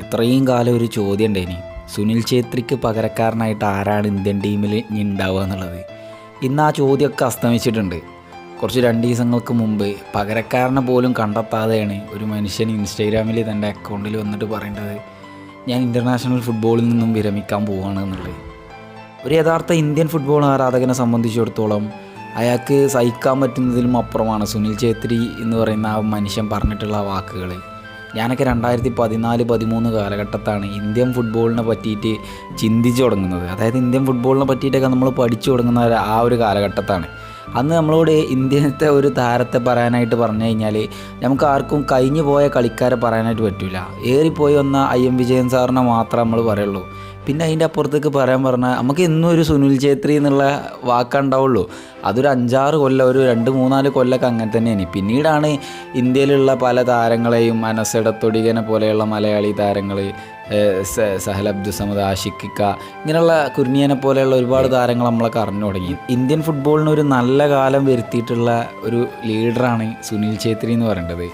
ഇത്രയും കാലം ഒരു ചോദ്യം ഉണ്ടേനി. സുനിൽ ഛേത്രിക്ക് പകരക്കാരനായിട്ട് ആരാണ് ഇന്ത്യൻ ടീമിൽ ഇനി ഉണ്ടാവുക എന്നുള്ളത്? ഇന്ന് ആ ചോദ്യമൊക്കെ അസ്തമിച്ചിട്ടുണ്ട്. കുറച്ച് രണ്ട് ദിവസങ്ങൾക്ക് മുമ്പ് പകരക്കാരനെ പോലും കണ്ടെത്താതെയാണ് ഒരു മനുഷ്യൻ ഇൻസ്റ്റാഗ്രാമിൽ തന്റെ അക്കൗണ്ടിൽ വന്നിട്ട് പറയേണ്ടത് ഞാൻ ഇന്റർനാഷണൽ ഫുട്ബോളിൽ നിന്നും വിരമിക്കാൻ പോവുകയാണ് എന്നുള്ളത്. ഒരു യഥാർത്ഥ ഇന്ത്യൻ ഫുട്ബോൾ ആരാധകനെ സംബന്ധിച്ചിടത്തോളം അയാൾക്ക് സഹിക്കാൻ പറ്റുന്നതിലും അപ്പുറമാണ് സുനിൽ ഛേത്രി എന്ന് പറയുന്ന ആ മനുഷ്യൻ പറഞ്ഞിട്ടുള്ള വാക്കുകൾ ഞാനൊക്കെ രണ്ടായിരത്തി പതിനാല് പതിമൂന്ന് കാലഘട്ടത്താണ് ഇന്ത്യൻ ഫുട്ബോളിനെ പറ്റിയിട്ട് ചിന്തിച്ചു തുടങ്ങുന്നത്. അതായത് ഇന്ത്യൻ ഫുട്ബോളിനെ പറ്റിയിട്ടൊക്കെ നമ്മൾ പഠിച്ചു തുടങ്ങുന്ന ആ ഒരു കാലഘട്ടത്താണ്. അന്ന് നമ്മളോട് ഇന്ത്യത്തെ ഒരു താരത്തെ പറയാനായിട്ട് പറഞ്ഞു കഴിഞ്ഞാൽ നമുക്ക് ആർക്കും കഴിഞ്ഞു പോയ കളിക്കാരെ പറയാനായിട്ട് പറ്റില്ല ഏറിപ്പോയി വന്ന ഐ എം വിജയൻ സാറിനെ മാത്രമേ നമ്മൾ പറയുള്ളൂ. പിന്നെ അതിന്റെ അപ്പുറത്തേക്ക് പറയാൻ പറഞ്ഞാൽ നമുക്ക് എന്നും ഒരു സുനിൽ ഛേത്രി എന്നുള്ള വാക്കുണ്ടാവുള്ളൂ അതൊരു അഞ്ചാറ് കൊല്ലം ഒരു രണ്ട് മൂന്നാൽ കൊല്ലമൊക്കെ അങ്ങനെ തന്നെയാണ്. പിന്നീടാണ് ഇന്ത്യയിലുള്ള പല താരങ്ങളെയും അനസെടത്തൊടികനെ പോലെയുള്ള മലയാളി താരങ്ങൾ സഹൽ അബ്ദുസമദ് ആഷിഖിക്ക ഇങ്ങനെയുള്ള കുരുണിയനെ പോലെയുള്ള ഒരുപാട് താരങ്ങൾ നമ്മളൊക്കെ അറിഞ്ഞു തുടങ്ങി. ഇന്ത്യൻ ഫുട്ബോളിന് ഒരു നല്ല കാലം വരുത്തിയിട്ടുള്ള ഒരു ലീഡറാണ് സുനിൽ ഛേത്രി എന്ന് പറയേണ്ടത്.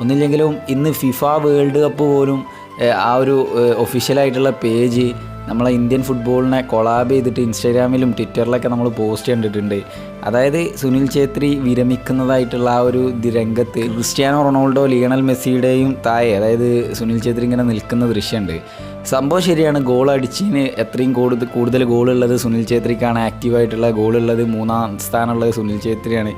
ഒന്നില്ലെങ്കിലും ഇന്ന് ഫിഫ വേൾഡ് കപ്പ് പോലും ആ ഒരു ഒഫീഷ്യലായിട്ടുള്ള പേജ് നമ്മളെ ഇന്ത്യൻ ഫുട്ബോളിനെ കൊളാബ് ചെയ്തിട്ട് ഇൻസ്റ്റാഗ്രാമിലും ട്വിറ്ററിലൊക്കെ നമ്മൾ പോസ്റ്റ് കണ്ടിട്ടുണ്ട്. അതായത് സുനിൽ ഛേത്രി വിരമിക്കുന്നതായിട്ടുള്ള ആ ഒരു രംഗത്ത് ക്രിസ്ത്യാനോ റൊണാൾഡോ ലിയണൽ മെസ്സിയുടെയും താഴെ അതായത് സുനിൽ ഛേത്രി ഇങ്ങനെ നിൽക്കുന്ന ദൃശ്യമുണ്ട്. സംഭവം ശരിയാണ് ഗോൾ അടിച്ചതിന് എത്രയും കൂടുതൽ കൂടുതൽ ഗോളുള്ളത് സുനിൽ ഛേത്രിക്കാണ്. ആക്റ്റീവായിട്ടുള്ള ഗോളുള്ളത് മൂന്നാം സ്ഥാനമുള്ളത് സുനിൽ ഛേത്രിയാണ്.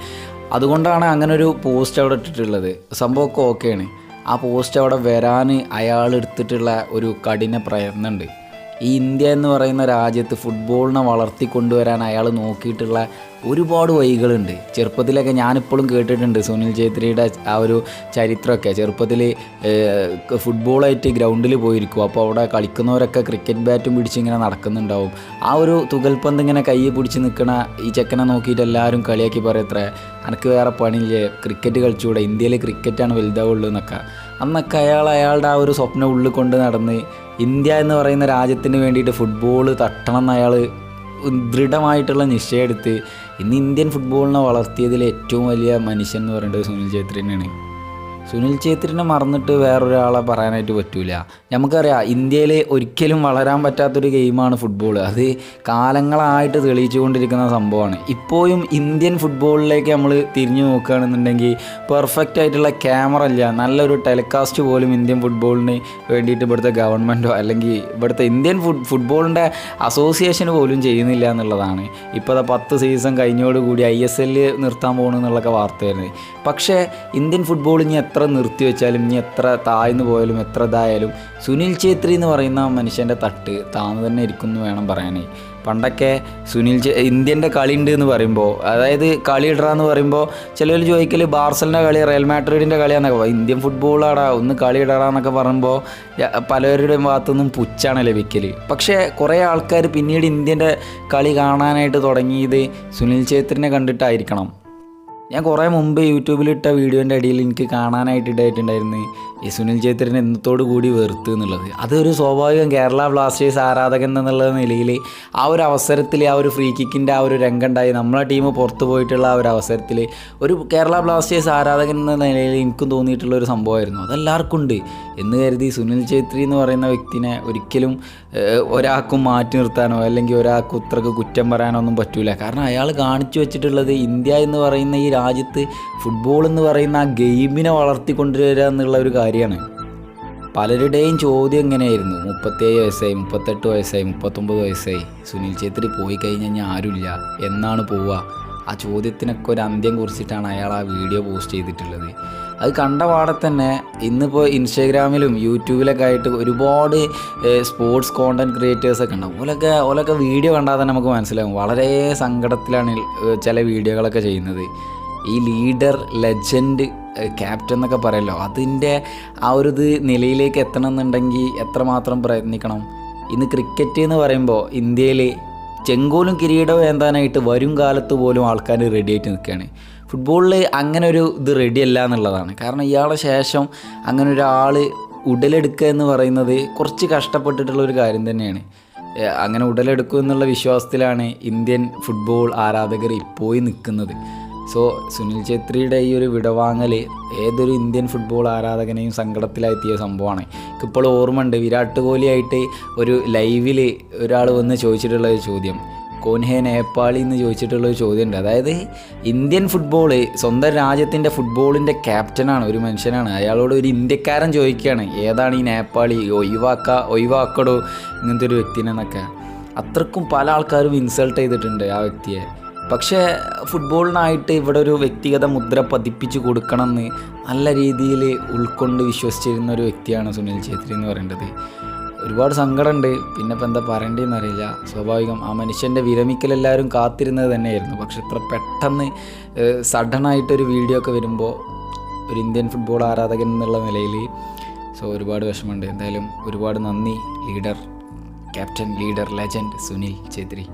അതുകൊണ്ടാണ് അങ്ങനെ ഒരു പോസ്റ്റ് അവിടെ ഇട്ടിട്ടുള്ളത്. സംഭവമൊക്കെ ഓക്കെയാണ് ആ പോസ്റ്റ് അവിടെ വരാൻ അയാൾ എടുത്തിട്ടുള്ള ഒരു കഠിന പ്രയത്നമുണ്ട്. ഈ ഇന്ത്യ എന്ന് പറയുന്ന രാജ്യത്ത് ഫുട്ബോളിനെ വളർത്തിക്കൊണ്ടുവരാൻ അയാൾ നോക്കിയിട്ടുള്ള ഒരുപാട് വഴികളുണ്ട്. ചെറുപ്പത്തിലൊക്കെ ഞാനിപ്പോഴും കേട്ടിട്ടുണ്ട് സുനിൽ ഛേത്രിയുടെ ആ ഒരു ചരിത്രമൊക്കെ. ചെറുപ്പത്തിൽ ഫുട്ബോളായിട്ട് ഗ്രൗണ്ടിൽ പോയിരിക്കും. അപ്പോൾ അവിടെ കളിക്കുന്നവരൊക്കെ ക്രിക്കറ്റ് ബാറ്റും പിടിച്ച് ഇങ്ങനെ നടക്കുന്നുണ്ടാവും. ആ ഒരു തുകൽപ്പന്ത് ഇങ്ങനെ കൈ പിടിച്ച് നിൽക്കണ ഈ ചെക്കനെ നോക്കിയിട്ട് എല്ലാവരും കളിയാക്കി പറയത്രേ എനിക്ക് വേറെ പണിയില്ലേ? ക്രിക്കറ്റ് കളിച്ചുകൂടെ ഇന്ത്യയിൽ ക്രിക്കറ്റാണ് വലുതാവുള്ളൂ എന്നൊക്കെ. അന്നൊക്കെ അയാൾ അയാളുടെ ആ ഒരു സ്വപ്നം ഉള്ളിൽ കൊണ്ട് നടന്ന് ഇന്ത്യ എന്ന് പറയുന്ന രാജ്യത്തിന് വേണ്ടിയിട്ട് ഫുട്ബോൾ തട്ടണം എന്ന് അയാൾ ദൃഢമായിട്ടുള്ള നിശ്ചയം എടുത്ത് ഇന്ന് ഇന്ത്യൻ ഫുട്ബോളിനെ വളർത്തിയതിൽ ഏറ്റവും വലിയ മനുഷ്യൻ എന്ന് പറയുന്നത് സുനിൽ ഛേത്രി തന്നെയാണ്. സുനിൽ ഛേത്രിനെ മറന്നിട്ട് വേറൊരാളെ പറയാനായിട്ട് പറ്റൂല. നമുക്കറിയാം ഇന്ത്യയിൽ ഒരിക്കലും വളരാൻ പറ്റാത്തൊരു ഗെയിമാണ് ഫുട്ബോൾ അത് കാലങ്ങളായിട്ട് തെളിയിച്ചു കൊണ്ടിരിക്കുന്ന സംഭവമാണ്. ഇപ്പോഴും ഇന്ത്യൻ ഫുട്ബോളിലേക്ക് നമ്മൾ തിരിഞ്ഞു നോക്കുകയാണെന്നുണ്ടെങ്കിൽ പെർഫെക്റ്റ് ആയിട്ടുള്ള ക്യാമറ ഇല്ല. നല്ലൊരു ടെലികാസ്റ്റ് പോലും ഇന്ത്യൻ ഫുട്ബോളിന് വേണ്ടിയിട്ട് ഇവിടുത്തെ ഗവൺമെന്റോ അല്ലെങ്കിൽ ഇവിടുത്തെ ഇന്ത്യൻ ഫുട് ഫുട്ബോളിന്റെ അസോസിയേഷൻ പോലും ചെയ്യുന്നില്ല എന്നുള്ളതാണ്. ഇപ്പോൾ പത്ത് സീസൺ കഴിഞ്ഞോടുകൂടി ഐ എസ് എല്ലിൽ നിർത്താൻ പോകണമെന്നുള്ളൊക്കെ വാർത്ത വരുന്നത് പക്ഷേ ഇന്ത്യൻ ഫുട്ബോൾ ഇനി എത്ര നിർത്തി വെച്ചാലും ഇനി എത്ര താഴ്ന്നു പോയാലും എത്ര ഇതായാലും സുനിൽ ഛേത്രി എന്ന് പറയുന്ന മനുഷ്യന്റെ തട്ട് താന്ന് തന്നെ ഇരിക്കും എന്ന് വേണം പറയാനേ. പണ്ടൊക്കെ സുനിൽ ഇന്ത്യന്റെ കളി ഉണ്ട് എന്ന് പറയുമ്പോൾ അതായത് കളി ഇടുക എന്ന് പറയുമ്പോൾ ചിലർ ചോദിക്കൽ ബാർസലിന്റെ കളി റയൽ മാഡ്രിഡിന്റെ കളിയാന്നൊക്കെ പറയും. ഇന്ത്യൻ ഫുട്ബോളാടാ ഒന്ന് കളി ഇടടാ എന്നൊക്കെ പറയുമ്പോൾ പലവരുടെയും ഭാഗത്തുനിന്നും പുച്ഛാണ് ലഭിക്കൽ പക്ഷേ കുറേ ആൾക്കാർ പിന്നീട് ഇന്ത്യന്റെ കളി കാണാനായിട്ട് തുടങ്ങിയത് സുനിൽ ഛേത്രിനെ കണ്ടിട്ടായിരിക്കണം. ഞാൻ കുറേ മുമ്പ് യൂട്യൂബിലിട്ട വീഡിയോന്റെ അടിയിൽ എനിക്ക് കാണാനായിട്ട് ഇടായിട്ടുണ്ടായിരുന്നു. ഈ സുനിൽ ഛേത്രിനെ കൂടി വെറുത്ത് എന്നുള്ളത്. അതൊരു സ്വാഭാവികം കേരള ബ്ലാസ്റ്റേഴ്സ് ആരാധകൻ എന്നുള്ള നിലയിൽ ആ ഒരു അവസരത്തിൽ ആ ഒരു ഫ്രീ കിക്കിന്റെ ആ ഒരു രംഗം ഉണ്ടായി നമ്മളെ ടീം പുറത്തു പോയിട്ടുള്ള ആ ഒരു അവസരത്തിൽ ഒരു കേരള ബ്ലാസ്റ്റേഴ്സ് ആരാധകൻ എന്ന നിലയിൽ എനിക്കും തോന്നിയിട്ടുള്ള ഒരു സംഭവമായിരുന്നു. അതെല്ലാവർക്കും ഉണ്ട്. എന്ന് കരുതി സുനിൽ ഛേത്രി എന്ന് പറയുന്ന വ്യക്തിനെ ഒരിക്കലും ഒരാൾക്കും മാറ്റി നിർത്താനോ അല്ലെങ്കിൽ ഒരാൾക്ക് ഇത്രക്ക് കുറ്റം പറയാനോ ഒന്നും പറ്റൂല. കാരണം അയാൾ കാണിച്ചു വെച്ചിട്ടുള്ളത് ഇന്ത്യ എന്ന് പറയുന്ന ഈ രാജ്യത്ത് ഫുട്ബോൾ എന്ന് പറയുന്ന ആ ഗെയിമിനെ വളർത്തിക്കൊണ്ടുവരിക എന്നുള്ള ഒരു കാര്യമാണ്. പലരുടെയും ചോദ്യം എങ്ങനെയായിരുന്നു? മുപ്പത്തേഴ് വയസ്സായി മുപ്പത്തെട്ട് വയസ്സായി മുപ്പത്തൊമ്പത് വയസ്സായി. സുനിൽ ഛേത്രി പോയി കഴിഞ്ഞ് കഴിഞ്ഞാൽ ആരുമില്ല. എന്നാണ് പോവുക. ആ ചോദ്യത്തിനൊക്കെ ഒരു അന്ത്യം കുറിച്ചിട്ടാണ് അയാൾ ആ വീഡിയോ പോസ്റ്റ് ചെയ്തിട്ടുള്ളത്. അത് കണ്ട പാടെ തന്നെ ഇന്നിപ്പോൾ ഇൻസ്റ്റാഗ്രാമിലും യൂട്യൂബിലൊക്കെ ആയിട്ട് ഒരുപാട് സ്പോർട്സ് കോണ്ടന്റ് ക്രിയേറ്റേഴ്സൊക്കെ ഉണ്ടാവും ഓലൊക്കെ ഓലൊക്കെ വീഡിയോ കണ്ടാൽ തന്നെ നമുക്ക് മനസ്സിലാവും. വളരെ സങ്കടത്തിലാണ് ചില വീഡിയോകളൊക്കെ ചെയ്യുന്നത്. ഈ ലീഡർ ലെജൻഡ് ക്യാപ്റ്റൻ എന്നൊക്കെ പറയല്ലോ. അതിന്റെ ആ ഒരു ഇത് നിലയിലേക്ക് എത്തണം എന്നുണ്ടെങ്കിൽ എത്രമാത്രം പ്രയത്നിക്കണം? ഇന്ന് ക്രിക്കറ്റ് എന്ന് പറയുമ്പോൾ ഇന്ത്യയിൽ ചെങ്കോലും കിരീടവും എന്താനായിട്ട് വരും കാലത്ത് പോലും ആൾക്കാർ റെഡി ആയിട്ട് നിൽക്കുകയാണ് ഫുട്ബോളിൽ അങ്ങനെ ഒരു ഇത് റെഡി അല്ല എന്നുള്ളതാണ്. കാരണം ഇയാളെ ശേഷം അങ്ങനെ ഒരാൾ ഉടലെടുക്കുക എന്ന് പറയുന്നത് കുറച്ച് കഷ്ടപ്പെട്ടിട്ടുള്ള ഒരു കാര്യം തന്നെയാണ്. അങ്ങനെ ഉടലെടുക്കും എന്നുള്ള വിശ്വാസത്തിലാണ് ഇന്ത്യൻ ഫുട്ബോൾ ആരാധകർ ഇപ്പോയി നിൽക്കുന്നത്. സോ സുനിൽ ഛേത്രിയുടെ ഈ ഒരു വിടവാങ്ങൽ ഏതൊരു ഇന്ത്യൻ ഫുട്ബോൾ ആരാധകനെയും സങ്കടത്തിലായെത്തിയ സംഭവമാണ്. ഇപ്പോൾ ഓർമ്മയുണ്ട് വിരാട് കോഹ്ലിയായിട്ട് ഒരു ലൈവിൽ ഒരാൾ വന്ന് ചോദിച്ചിട്ടുള്ള ഒരു ചോദ്യം. കോൻഹെ നേപ്പാളി എന്ന് ചോദിച്ചിട്ടുള്ള ഒരു ചോദ്യമുണ്ട്. അതായത് ഇന്ത്യൻ ഫുട്ബോൾ സ്വന്തം രാജ്യത്തിന്റെ ഫുട്ബോളിന്റെ ക്യാപ്റ്റനാണ് ഒരു മനുഷ്യനാണ്. അയാളോട് ഒരു ഇന്ത്യക്കാരൻ ചോദിക്കുകയാണ് ഏതാണ് ഈ നേപ്പാളി ഒഴിവാക്ക ഒഴിവാക്കടോ ഇങ്ങനത്തെ ഒരു വ്യക്തിനെന്നൊക്കെ. അത്രക്കും പല ആൾക്കാരും ഇൻസൾട്ട് ചെയ്തിട്ടുണ്ട് ആ വ്യക്തിയെ. പക്ഷേ ഫുട്ബോളിനായിട്ട് ഇവിടെ ഒരു വ്യക്തിഗത മുദ്ര പതിപ്പിച്ച് കൊടുക്കണമെന്ന് നല്ല രീതിയിൽ ഉൾക്കൊണ്ട് വിശ്വസിച്ചിരുന്ന ഒരു വ്യക്തിയാണ് സുനിൽ ഛേത്രി എന്ന് പറയേണ്ടത്. ഒരുപാട് സങ്കടമുണ്ട്. പിന്നെ ഇപ്പം എന്താ പറയേണ്ടതെന്ന് അറിയില്ല. സ്വാഭാവികം ആ മനുഷ്യന്റെ വിരമിക്കൽ എല്ലാവരും കാത്തിരുന്നത് തന്നെയായിരുന്നു. പക്ഷെ ഇത്ര പെട്ടെന്ന് സഡനായിട്ടൊരു വീഡിയോ ഒക്കെ വരുമ്പോൾ ഒരു ഇന്ത്യൻ ഫുട്ബോൾ ആരാധകൻ എന്നുള്ള നിലയിൽ സോ ഒരുപാട് വിഷമമുണ്ട്. എന്തായാലും ഒരുപാട് നന്ദി leader captain leader legend Sunil Chhetri.